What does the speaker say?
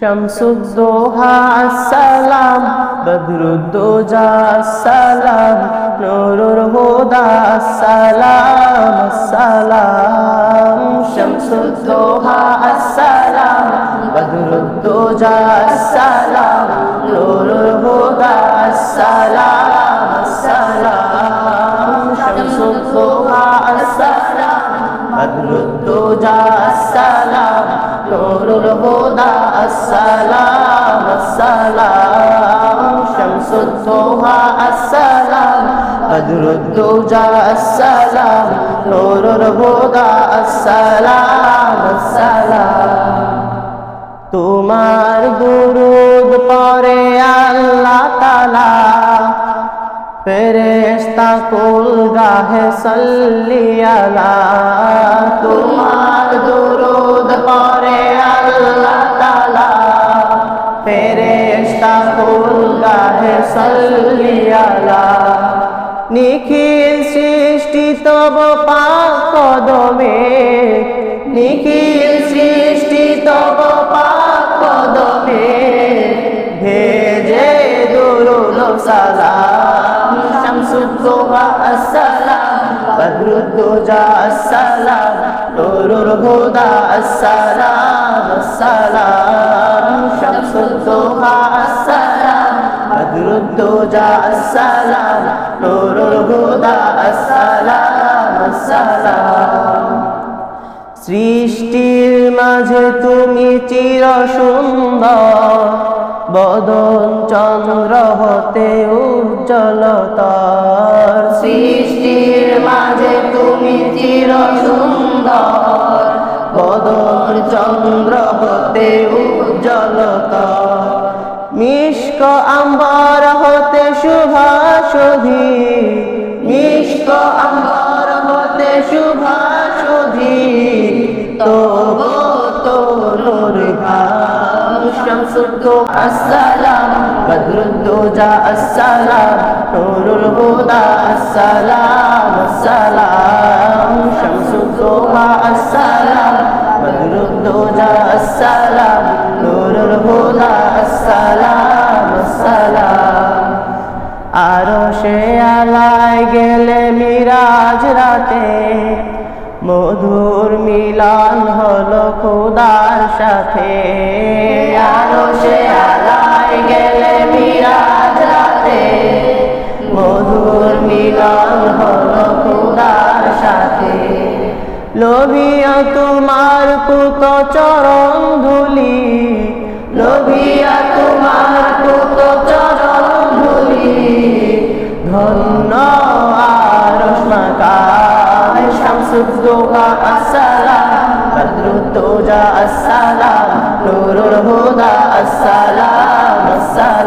শামসুদ্দোহা সালাম বদরুদ্দোজা সালাম নুরুল হুদা সালাম সালাম শামসুদ্দোহা সালাম বদরুদ্দোজা সালাম নুরুল হুদা বদরুদ্দোজা আসসালাম নুরুল হুদা আসসালাম আসসালাম শামসুদ্দোহা তোমার দুরুদ পরে আল্লাহ ফেরেস্তা কুল গাহে সল্লি আলা। তোমার দুরুদ পরে আল্লাহ তালা ফেরেস্তা কুল গাহে সল্লি আলা। নিখিল সৃষ্টি তব পাক কদমে। নিখিল সৃষ্টি তব পাক কদমে। ভেজে দুরুল সালাম। বদরুদ্দোজা আসসালাম নুরুল হুদা আসসালাম আসসালাম শামসুদ্দোহা আসসালাম বদরুদ্দোজা আসসালাম নুরুল হুদা আসসালাম আসসালাম সৃষ্টির মাঝে তুমি চির সুন্দর, বদন চন্দ্র হতে তুমি চির সুন্দর বদন চন্দ্র হতে উজ্জ্বলতর। মিষ্ক আম্বর হতে শুভাশুধি মিষ্ক আম্বর হতে শুভাশুধি তব তোর শামসুদ্দো আসসালাম। বদরুদ্দোজা আসসালাম, নুরুল হুদা আসসালাম। আসসালাম নুরুল হুদা, সালাম সালাম। আরও সে আলায় গেলে মিরাজ রাতে, মধুর মিলন হলো খুদার সাথে। আরও সে আলায় লোভিয়া তোমার পুত চরণ ধুলি। লোভিয়া তোমার পুত চরণ ধুলি। ধন্য আরশমাকার শামসুদ্দোহা আসসালাম বদরুদ্দোজা আসসালাম নুরুল হুদা আসসালাম আসসালাম